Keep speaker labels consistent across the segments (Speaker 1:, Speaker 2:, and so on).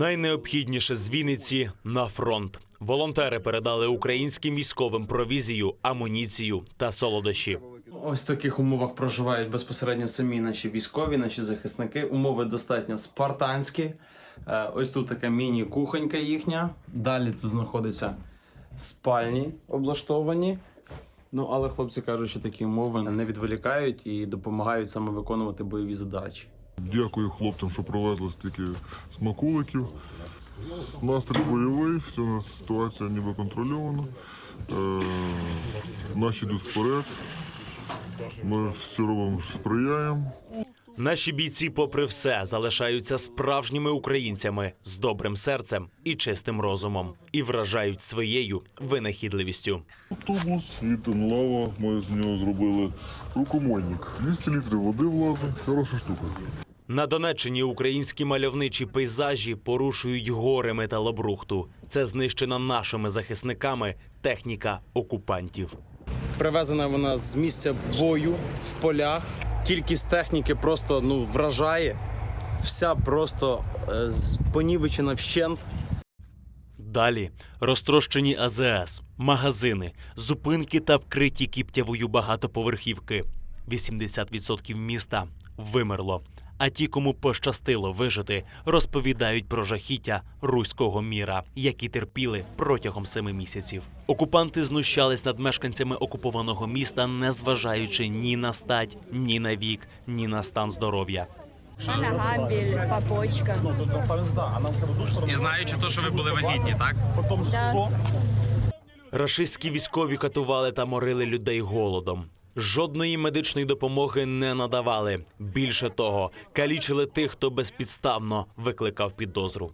Speaker 1: Найнеобхідніше з Вінниці на фронт. Волонтери передали українським військовим провізію, амуніцію та солодощі.
Speaker 2: Ось в таких умовах проживають безпосередньо самі наші військові, наші захисники. Умови достатньо спартанські. Е, Ось тут така міні-кухонька їхня. Далі тут знаходяться спальні облаштовані. Ну, але хлопці кажуть, що такі умови не відволікають і допомагають саме виконувати бойові задачі.
Speaker 3: Дякую хлопцям, що привезли стільки смаколиків. Настрій бойовий, нас ситуація ніби контрольована. Е, наші йдуть вперед. Ми все робимо, сприяємо.
Speaker 1: Наші бійці, попри все, залишаються справжніми українцями з добрим серцем і чистим розумом і вражають своєю винахідливістю.
Speaker 3: Автобус від Лава, ми з нього зробили рукомойник. 200 літрів води влазить, хороша штука.
Speaker 1: На Донеччині українські мальовничі пейзажі порушують гори металобрухту. Це знищена нашими захисниками техніка окупантів.
Speaker 2: Привезена вона з місця бою в полях. Кількість техніки просто ну, вражає. Вся просто е, понівечена вщент.
Speaker 1: Далі розтрощені АЗС, магазини, зупинки та вкриті кіптявою багатоповерхівки. 80% міста вимерло. А ті, кому пощастило вижити, розповідають про жахіття руського міра, які терпіли протягом семи місяців. Окупанти знущались над мешканцями окупованого міста, не зважаючи ні на стать, ні на вік, ні на стан здоров'я.
Speaker 4: Били, по почкам.
Speaker 2: І знаючи те, що ви були вагітні, так?
Speaker 4: Да.
Speaker 1: Рашистські військові катували та морили людей голодом. Жодної медичної допомоги не надавали. Більше того, калічили тих, хто безпідставно викликав підозру.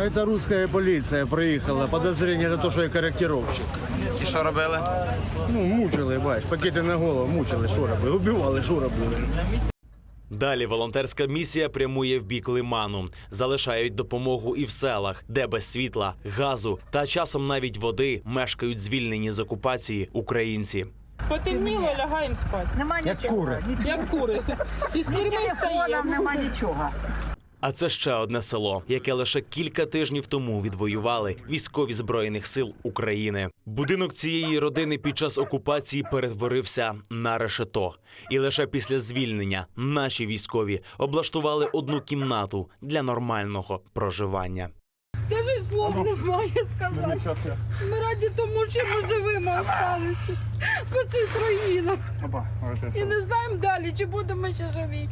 Speaker 5: Это русская полиция приехала. Подозрение на то, что я корректировщик.
Speaker 2: І що робили?
Speaker 5: Ну, мучили, бач, пакети на голову, мучили, що робили, убивали, що робили.
Speaker 1: Далі волонтерська місія прямує в бік лиману. Залишають допомогу і в селах, де без світла, газу та часом навіть води мешкають звільнені з окупації українці.
Speaker 6: Потемніло, лягаємо спати.
Speaker 7: Нема нічого. Ні,
Speaker 6: Як кури. І з
Speaker 7: ні
Speaker 6: курми встаємо.
Speaker 7: нема нічого.
Speaker 1: А це ще одне село, яке лише кілька тижнів тому відвоювали військові збройних сил України. Будинок цієї родини під час окупації перетворився на решето, і лише після звільнення наші військові облаштували одну кімнату для нормального проживання.
Speaker 6: Даже слов немає сказати. Ми раді тому, що ми живими залишилися по цих руїнах. І не знаємо далі, чи будемо ще живі.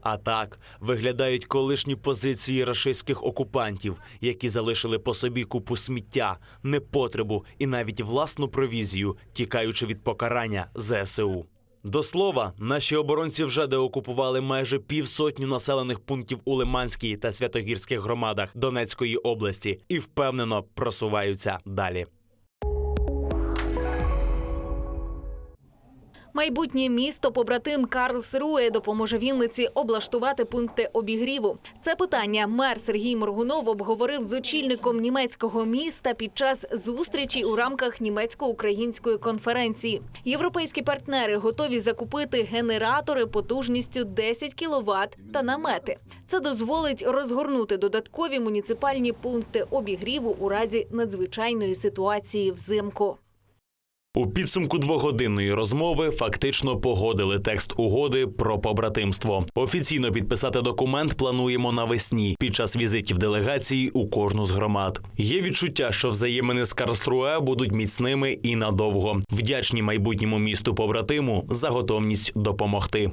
Speaker 1: А так виглядають колишні позиції рашистських окупантів, які залишили по собі купу сміття, непотребу і навіть власну провізію, тікаючи від покарання ЗСУ. До слова, наші оборонці вже деокупували майже півсотню населених пунктів у Лиманській та Святогірських громадах Донецької області і впевнено просуваються далі.
Speaker 8: Майбутнє місто побратим Карлсруе допоможе Вінниці облаштувати пункти обігріву. Це питання мер Сергій Моргунов обговорив з очільником німецького міста під час зустрічі у рамках німецько-української конференції. Європейські партнери готові закупити генератори потужністю 10 кВт та намети. Це дозволить розгорнути додаткові муніципальні пункти обігріву у разі надзвичайної ситуації взимку.
Speaker 1: У підсумку двогодинної розмови фактично погодили текст угоди про побратимство. Офіційно підписати документ плануємо навесні під час візитів делегації у кожну з громад. Є відчуття, що взаємини з Карлсруе будуть міцними і надовго. Вдячні майбутньому місту побратиму за готовність допомогти.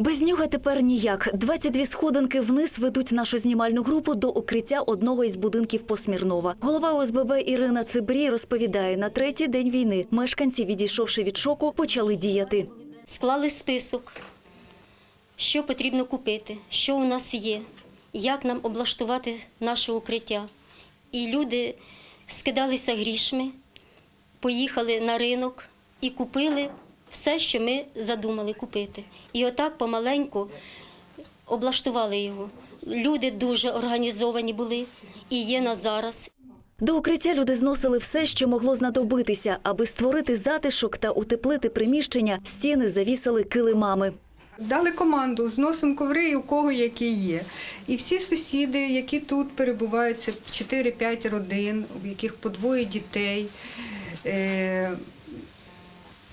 Speaker 9: Без нього тепер ніяк. 22 сходинки вниз ведуть нашу знімальну групу до укриття одного із будинків Посмірнова. Голова ОСББ Ірина Цибрій розповідає, на третій день війни мешканці, відійшовши від шоку, почали діяти.
Speaker 10: склали список, що потрібно купити, що у нас є, як нам облаштувати наше укриття. І люди скидалися грішми, поїхали на ринок і купили все, що ми задумали купити. І отак помаленьку облаштували його. Люди дуже організовані були і є на зараз.
Speaker 9: До укриття люди зносили все, що могло знадобитися, аби створити затишок та утеплити приміщення. Стіни завісили килимами.
Speaker 11: Дали команду, зносимо коври, у кого які є. І всі сусіди, які тут перебувають, це 4-5 родин, у яких по двоє дітей.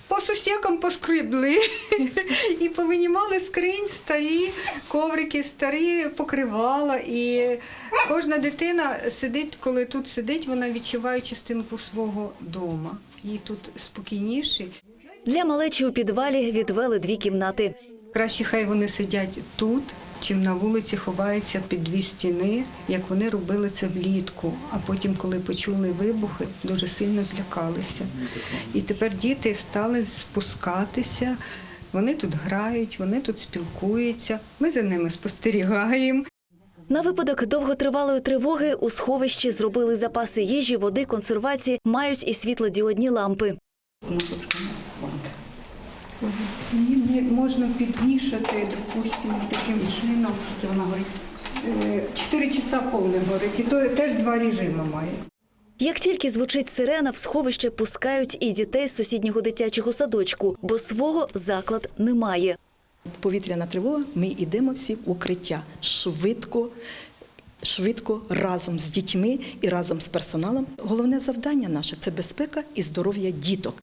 Speaker 11: По сусікам поскрібли і повинімали скринь, старі коврики, старі покривала. І кожна дитина сидить, коли тут сидить, вона відчуває частинку свого дома. Їй тут спокійніше.
Speaker 9: Для малечі у підвалі відвели дві кімнати.
Speaker 11: Краще хай вони сидять тут, чим на вулиці ховаються під дві стіни, як вони робили це влітку. А потім, коли почули вибухи, дуже сильно злякалися. І тепер діти стали спускатися. Вони тут грають, вони тут спілкуються. Ми за ними спостерігаємо.
Speaker 9: На випадок довготривалої тривоги у сховищі зробили запаси їжі, води, консервації, мають і світлодіодні лампи.
Speaker 11: Її можна підвішати, допустимо, таким чином, скільки вона горить. Е, Чотири часа повне горить, і то теж два режими має.
Speaker 9: Як тільки звучить сирена, в сховище пускають і дітей з сусіднього дитячого садочку, бо свого заклад немає.
Speaker 7: Повітряна тривога, ми йдемо всі в укриття швидко, швидко разом з дітьми і разом з персоналом. Головне завдання наше це безпека і здоров'я діток.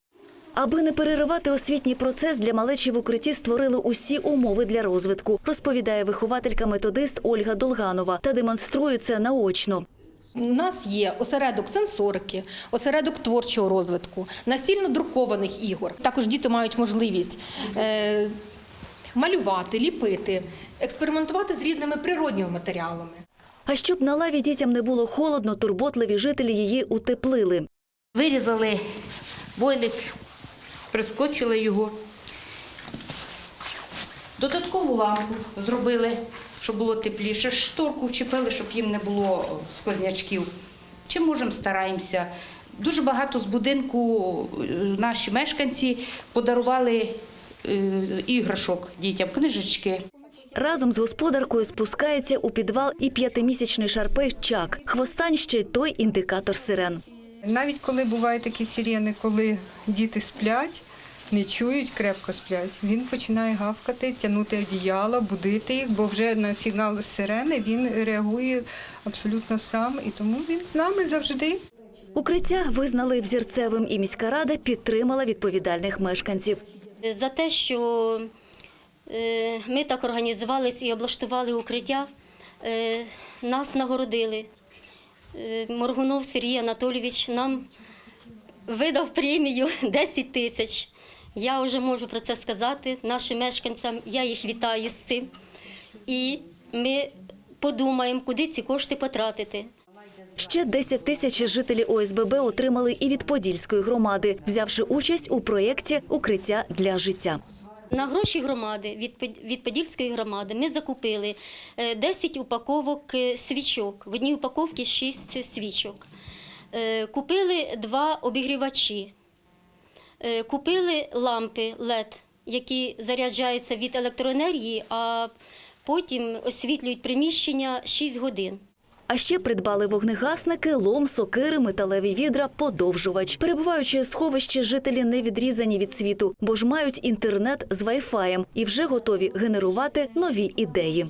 Speaker 9: Аби не переривати освітній процес, для малечі в укритті створили усі умови для розвитку, розповідає вихователька-методист Ольга Долганова та демонструє це наочно.
Speaker 12: У нас є осередок сенсорики, осередок творчого розвитку, настільно друкованих ігор. Також діти мають можливість е, малювати, ліпити, експериментувати з різними природніми матеріалами.
Speaker 9: А щоб на лаві дітям не було холодно, турботливі жителі її утеплили.
Speaker 13: Вирізали бойлик, прискочили його. Додаткову лампу зробили, щоб було тепліше. Шторку вчепили, щоб їм не було сквознячків. Чим можемо, стараємося. Дуже багато з будинку е, наші мешканці подарували е, іграшок дітям, книжечки.
Speaker 9: Разом з господаркою спускається у підвал і п'ятимісячний шарпей Чак. Хвостань ще й той індикатор сирен.
Speaker 11: Навіть коли бувають такі сирени, коли діти сплять, не чують, крепко сплять, він починає гавкати, тягнути одіяло, будити їх, бо вже на сигнал сирени він реагує абсолютно сам, і тому він з нами завжди.
Speaker 9: Укриття визнали взірцевим, і міська рада підтримала відповідальних мешканців.
Speaker 10: За те, що е, ми так організувались і облаштували укриття, е, нас нагородили. Е, Моргунов Сергій Анатолійович нам видав премію 10 тисяч. Я вже можу про це сказати нашим мешканцям. Я їх вітаю з цим. І ми подумаємо, куди ці кошти потратити.
Speaker 9: Ще 10 тисяч жителі ОСББ отримали і від Подільської громади, взявши участь у проєкті Укриття для життя.
Speaker 10: На гроші громади від Под- Подільської громади ми закупили е, 10 упаковок е, свічок. В одній упаковці 6 свічок. Е, Купили два обігрівачі. Е, Купили лампи LED, які заряджаються від електроенергії, а потім освітлюють приміщення 6 годин.
Speaker 9: А ще придбали вогнегасники, лом, сокири, металеві відра, подовжувач. Перебуваючи у сховищі, жителі не відрізані від світу, бо ж мають інтернет з вайфаєм і вже готові генерувати нові ідеї.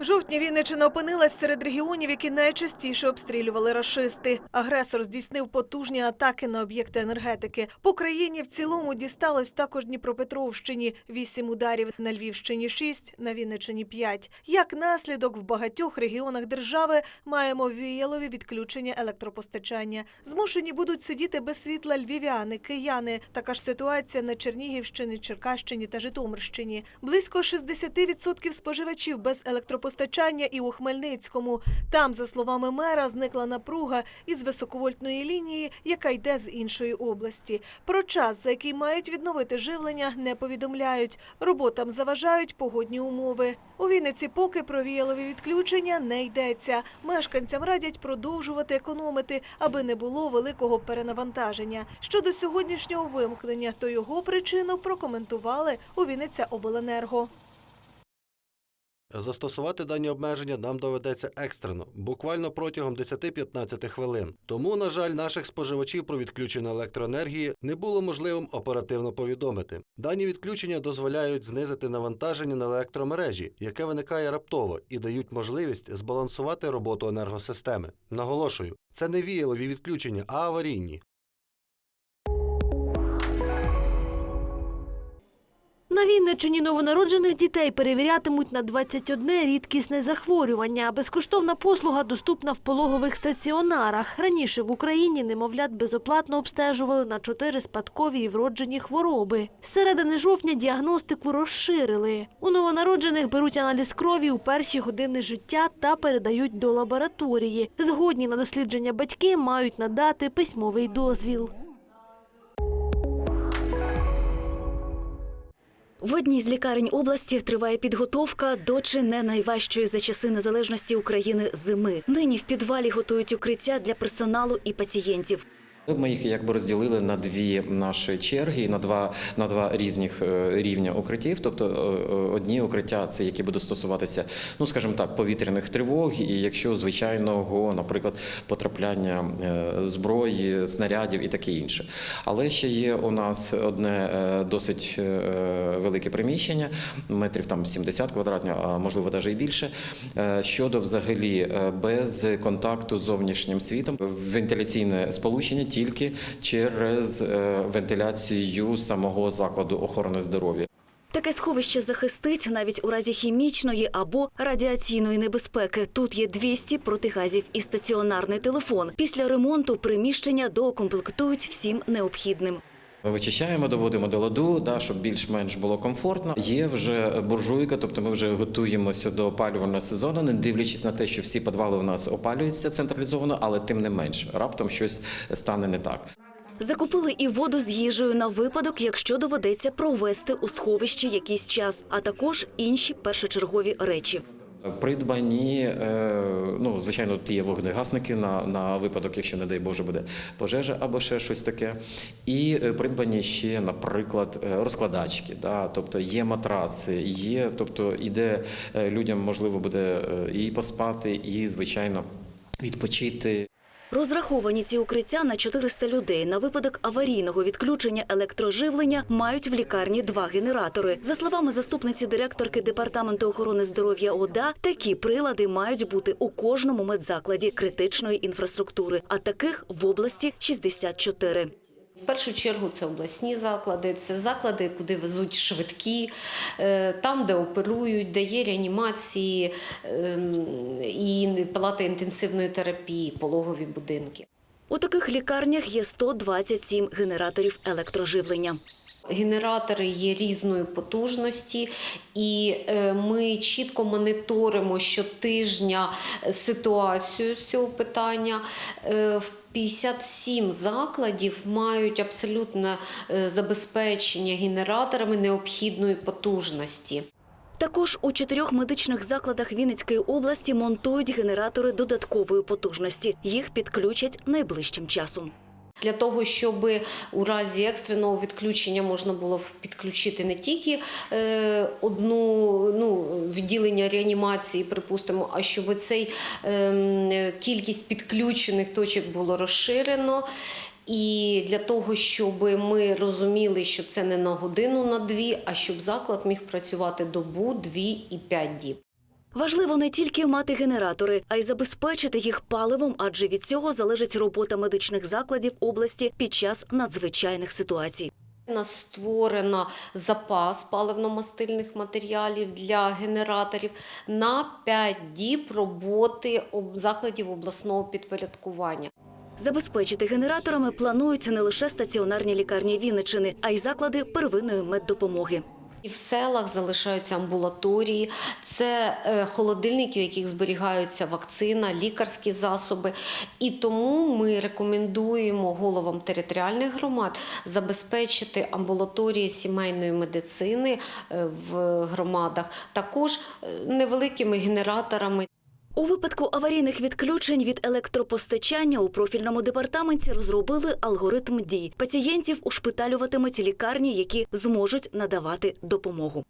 Speaker 14: Жовтні Вінниччина опинилась серед регіонів, які найчастіше обстрілювали рашисти. Агресор здійснив потужні атаки на об'єкти енергетики. По країні в цілому дісталось також Дніпропетровщині – вісім ударів, на Львівщині – шість, на Вінниччині – п'ять. Як наслідок, в багатьох регіонах держави маємо віялові відключення електропостачання. Змушені будуть сидіти без світла львів'яни, кияни. Така ж ситуація на Чернігівщині, Черкащині та Житомирщині. Близько 60% споживачів без електропостачання і у Хмельницькому. Там, за словами мера, зникла напруга із високовольтної лінії, яка йде з іншої області. Про час, за який мають відновити живлення, не повідомляють. Роботам заважають погодні умови. У Вінниці поки про віялові відключення не йдеться. Мешканцям радять продовжувати економити, аби не було великого перенавантаження. Щодо сьогоднішнього вимкнення, то його причину прокоментували у Вінниця Обленерго.
Speaker 15: Застосувати дані обмеження нам доведеться екстрено, буквально протягом 10-15 хвилин. Тому, на жаль, наших споживачів про відключення електроенергії не було можливим оперативно повідомити. Дані відключення дозволяють знизити навантаження на електромережі, яке виникає раптово, і дають можливість збалансувати роботу енергосистеми. Наголошую, це не віялові відключення, а аварійні.
Speaker 14: На Вінниччині новонароджених дітей перевірятимуть на 21 рідкісне захворювання. Безкоштовна послуга доступна в пологових стаціонарах. Раніше в Україні немовлят безоплатно обстежували на чотири спадкові і вроджені хвороби. З середини жовтня діагностику розширили. У новонароджених беруть аналіз крові у перші години життя та передають до лабораторії. Згодні на дослідження батьки мають надати письмовий дозвіл.
Speaker 9: В одній з лікарень області триває підготовка до чи не найважчої за часи незалежності України зими. Нині в підвалі готують укриття для персоналу і пацієнтів.
Speaker 16: Ми їх якби розділили на дві наші черги, на два на два різних е, рівня укриттів. Тобто е, е, одні укриття це які будуть стосуватися, ну скажімо так, повітряних тривог, і якщо звичайного, наприклад, потрапляння зброї, снарядів і таке інше. Але ще є у нас одне досить велике приміщення, метрів там 70 квадратних, а можливо навіть і більше. Щодо взагалі без контакту з зовнішнім світом, вентиляційне сполучення тільки через е, вентиляцію самого закладу охорони здоров'я.
Speaker 9: Таке сховище захистить навіть у разі хімічної або радіаційної небезпеки. Тут є 200 протигазів і стаціонарний телефон. Після ремонту приміщення доукомплектують всім необхідним.
Speaker 16: Вичищаємо, доводимо до ладу, да, щоб більш-менш було комфортно. Є вже буржуйка, тобто ми вже готуємося до опалювального сезону, не дивлячись на те, що всі підвали у нас опалюються централізовано, але тим не менш раптом щось стане не так.
Speaker 9: Закупили і воду з їжею на випадок, якщо доведеться провести у сховищі якийсь час, а також інші першочергові речі.
Speaker 16: Придбані, е, ну звичайно, тут є вогнегасники на, на випадок, якщо не дай Боже буде пожежа або ще щось таке. І е, придбані ще, наприклад, е, розкладачки. Да? Тобто є матраси, є, тобто іде людям можливо буде і поспати, і звичайно відпочити.
Speaker 9: Розраховані ці укриття на 400 людей. На випадок аварійного відключення електроживлення мають в лікарні два генератори. За словами заступниці директорки департаменту охорони здоров'я ОДА, такі прилади мають бути у кожному медзакладі критичної інфраструктури, а таких в області 64.
Speaker 17: В першу чергу це обласні заклади, це заклади, куди везуть швидкі, е, там, де оперують, де є реанімації ем, і палати інтенсивної терапії, пологові будинки.
Speaker 9: У таких лікарнях є 127 генераторів електроживлення.
Speaker 17: Генератори є різної потужності, і е, ми чітко моніторимо щотижня ситуацію з цього питання. Е, В 57 закладів мають абсолютне забезпечення генераторами необхідної потужності.
Speaker 9: Також у чотирьох медичних закладах Вінницької області монтують генератори додаткової потужності. Їх підключать найближчим часом.
Speaker 17: Для того, щоб у разі екстреного відключення можна було підключити не тільки е, одну ну, відділення реанімації, припустимо, а щоб цей е, кількість підключених точок було розширено. І для того, щоб ми розуміли, що це не на годину, на дві, а щоб заклад міг працювати добу, дві і п'ять діб.
Speaker 9: Важливо не тільки мати генератори, а й забезпечити їх паливом, адже від цього залежить робота медичних закладів області під час надзвичайних ситуацій.
Speaker 17: У нас створено запас паливно-мастильних матеріалів для генераторів на 5 діб роботи об- закладів обласного підпорядкування.
Speaker 9: Забезпечити генераторами плануються не лише стаціонарні лікарні Вінничини, а й заклади первинної меддопомоги.
Speaker 17: І в селах залишаються амбулаторії, це е, холодильники, в яких зберігаються вакцина, лікарські засоби. І тому ми рекомендуємо головам територіальних громад забезпечити амбулаторії сімейної медицини е, в громадах також е, невеликими генераторами.
Speaker 9: У випадку аварійних відключень від електропостачання у профільному департаменті розробили алгоритм дій. Пацієнтів ушпиталюватимуть лікарні, які зможуть надавати допомогу.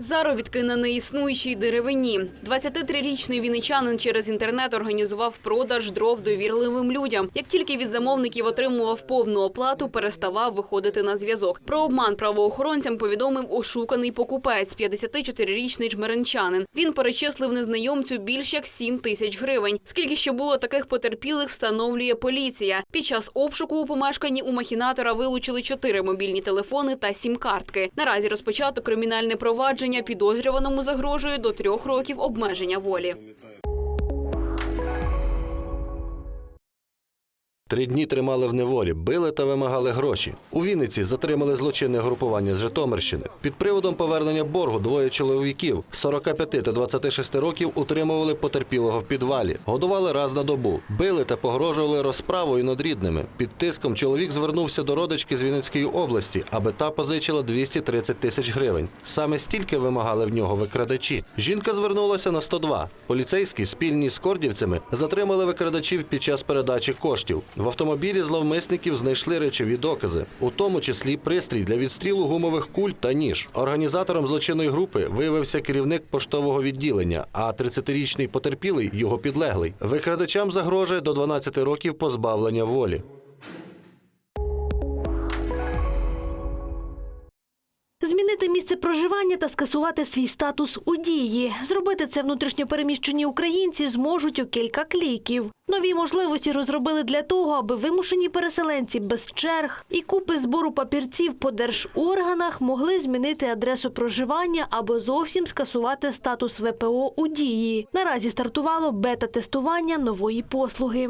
Speaker 18: Заробітки на неіснуючій деревині. 23-річний вінничанин через інтернет організував продаж дров довірливим людям. Як тільки від замовників отримував повну оплату, переставав виходити на зв'язок. Про обман правоохоронцям повідомив ошуканий покупець, 54-річний жмеренчанин. Він перечислив незнайомцю більш як 7 тисяч гривень. Скільки ще було таких потерпілих, встановлює поліція. Під час обшуку у помешканні у махінатора вилучили чотири мобільні телефони та сім-картки. Наразі розпочато кримінальне провадження. Підозрюваному загрожує до трьох років обмеження волі.
Speaker 15: Три дні тримали в неволі, били та вимагали гроші. У Вінниці затримали злочинне групування з Житомирщини. Під приводом повернення боргу двоє чоловіків 45 та 26 років утримували потерпілого в підвалі, годували раз на добу, били та погрожували розправою над рідними. Під тиском чоловік звернувся до родички з Вінницької області, аби та позичила 230 тисяч гривень. Саме стільки вимагали в нього викрадачі. Жінка звернулася на 102. Поліцейські спільні з кордівцями затримали викрадачів під час передачі коштів. В автомобілі зловмисників знайшли речові докази, у тому числі пристрій для відстрілу гумових куль та ніж. Організатором злочинної групи виявився керівник поштового відділення, а 30-річний потерпілий його підлеглий. Викрадачам загрожує до 12 років позбавлення волі.
Speaker 19: Змінити місце проживання та скасувати свій статус у дії. Зробити це внутрішньопереміщені українці зможуть у кілька кліків. Нові можливості розробили для того, аби вимушені переселенці без черг і купи збору папірців по держорганах могли змінити адресу проживання або зовсім скасувати статус ВПО у дії. Наразі стартувало бета-тестування нової послуги.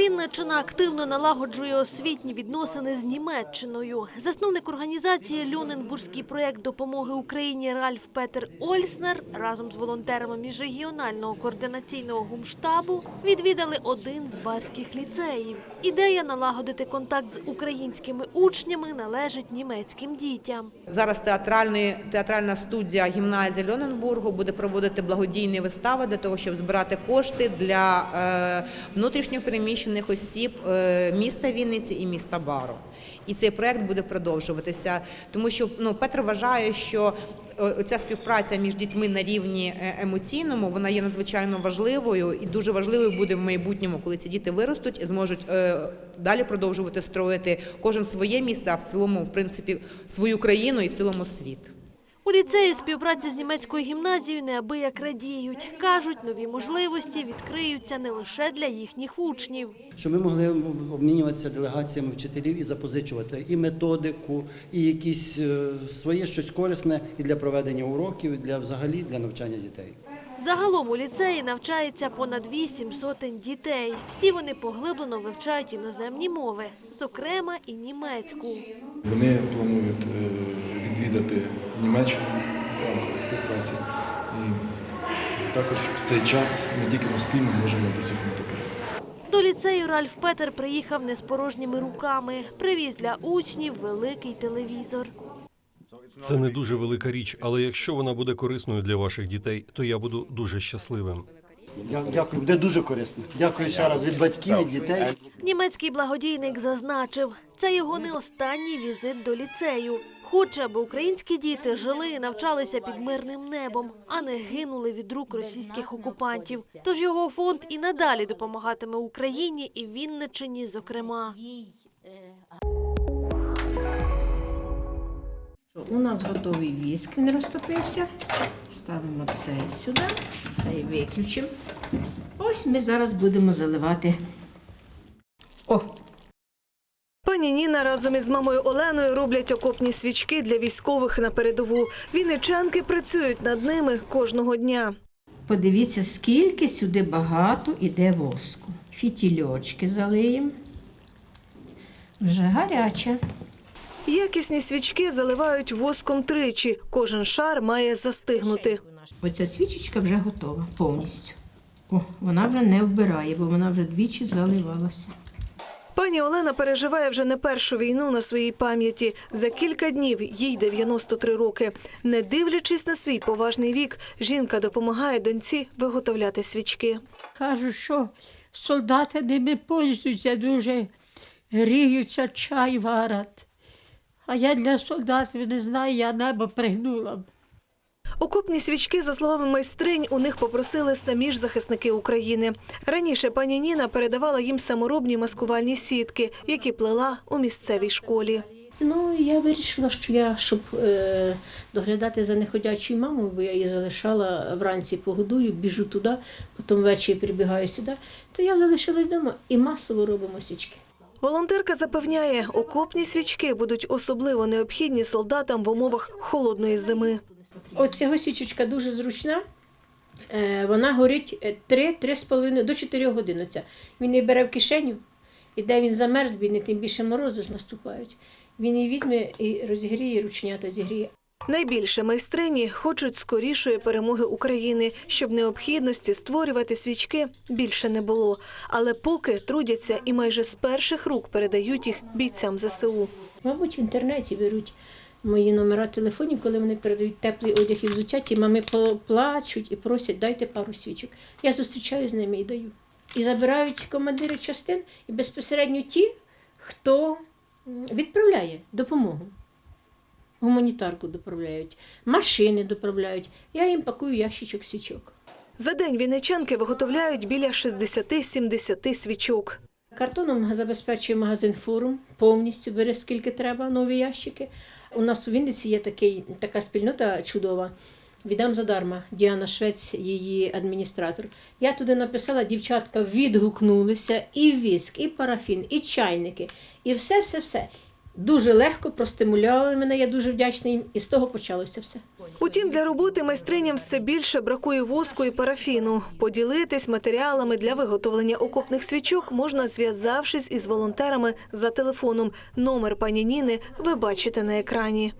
Speaker 19: Вінниччина активно налагоджує освітні відносини з Німеччиною. Засновник організації Люненбурзький проєкт допомоги Україні Ральф Петер Ольснер разом з волонтерами міжрегіонального координаційного гумштабу відвідали один з барських ліцеїв. Ідея налагодити контакт з українськими учнями належить німецьким дітям.
Speaker 20: Зараз театральний, театральна студія гімназії Льоненбургу буде проводити благодійні вистави для того, щоб збирати кошти для е, внутрішньопереміщених осіб е, міста Вінниці і міста Бару. І цей проект буде продовжуватися, тому що ну, Петр вважає, що е, ця співпраця між дітьми на рівні е, емоційному вона є надзвичайно важливою і дуже важливою буде в майбутньому, коли ці діти виростуть і зможуть далі продовжувати строїти кожен своє місце, а в цілому, в принципі, свою країну і в цілому світ.
Speaker 19: У ліцеї співпраці з німецькою гімназією неабияк радіють. Кажуть, нові можливості відкриються не лише для їхніх учнів.
Speaker 21: Щоб ми могли обмінюватися делегаціями вчителів і запозичувати і методику, і якісь е, своє щось корисне і для проведення уроків, і для взагалі для навчання дітей.
Speaker 19: Загалом у ліцеї навчається понад вісім сотень дітей. Всі вони поглиблено вивчають іноземні мови, зокрема і німецьку.
Speaker 22: Вони планують е, відвідати Німеччину в рамках співпраці. І також в цей час ми тільки спільно можемо досягнути перемоги.
Speaker 19: До ліцею Ральф Петер приїхав не з порожніми руками. Привіз для учнів великий телевізор.
Speaker 23: Це не дуже велика річ, але якщо вона буде корисною для ваших дітей, то я буду дуже щасливим.
Speaker 21: Дякую, буде дуже корисно. Дякую ще раз від батьків, від дітей.
Speaker 19: Німецький благодійник зазначив, це його не останній візит до ліцею. Хоче, аби українські діти жили і навчалися під мирним небом, а не гинули від рук російських окупантів. Тож його фонд і надалі допомагатиме Україні і Вінниччині, зокрема.
Speaker 24: У нас готовий віск, він розтопився. Ставимо цей сюди, цей виключимо. Ось ми зараз будемо заливати. О,
Speaker 19: Пані Ніна разом із мамою Оленою роблять окопні свічки для військових на передову. Вінничанки працюють над ними кожного дня.
Speaker 24: подивіться, скільки сюди багато іде воску. Фітільочки залиємо. Вже гаряче.
Speaker 19: Якісні свічки заливають воском тричі. Кожен шар має застигнути.
Speaker 24: Оця свічечка вже готова повністю. О, вона вже не вбирає, бо вона вже двічі заливалася.
Speaker 19: Пані Олена переживає вже не першу війну на своїй пам'яті. За кілька днів їй 93 роки. Не дивлячись на свій поважний вік, жінка допомагає доньці виготовляти свічки.
Speaker 6: Кажуть, що солдати ними пользуються дуже, гріються, чай варять.
Speaker 25: А я для солдатів не знаю, я небо пригнула
Speaker 14: Окопні свічки, за словами майстринь, у них попросили самі ж захисники України. Раніше пані Ніна передавала їм саморобні маскувальні сітки, які плела у місцевій школі.
Speaker 24: Ну, я вирішила, що я, щоб е, доглядати за неходячою мамою, бо я її залишала вранці погодую, біжу туди, потім ввечері прибігаю сюди, то я залишилась вдома і масово робимо свічки.
Speaker 14: Волонтерка запевняє, окопні свічки будуть особливо необхідні солдатам в умовах холодної зими.
Speaker 24: От цього свічечка дуже зручна. Е, Вона горить 3-3,5 до 4 годин. Оця. Він її бере в кишеню, і де він замерз, бідний, тим більше морози наступають. Він її візьме і розігріє, ручнята зігріє.
Speaker 14: Найбільше майстрині хочуть скорішої перемоги України, щоб необхідності створювати свічки більше не було. Але поки трудяться і майже з перших рук передають їх бійцям ЗСУ.
Speaker 24: Мабуть, в інтернеті беруть мої номера телефонів, коли вони передають теплий одяг і взуття, ті мами плачуть і просять, дайте пару свічок. Я зустрічаю з ними і даю. І забирають командири частин і безпосередньо ті, хто відправляє допомогу. Гуманітарку доправляють, машини доправляють. Я їм пакую ящичок свічок.
Speaker 14: За день вінничанки виготовляють біля 60-70 свічок.
Speaker 24: Картоном забезпечує магазин форум, повністю бере скільки треба, нові ящики. У нас у Вінниці є такий, така спільнота чудова. Віддам задарма. Діана Швець, її адміністратор. Я туди написала, дівчатка відгукнулися, і віск, і парафін, і чайники, і все, все, все. Дуже легко простимулювали мене, я дуже вдячна їм, і з того почалося все.
Speaker 14: Утім, для роботи майстриням все більше бракує воску і парафіну. Поділитись матеріалами для виготовлення окопних свічок можна, зв'язавшись із волонтерами за телефоном. Номер пані Ніни ви бачите на екрані.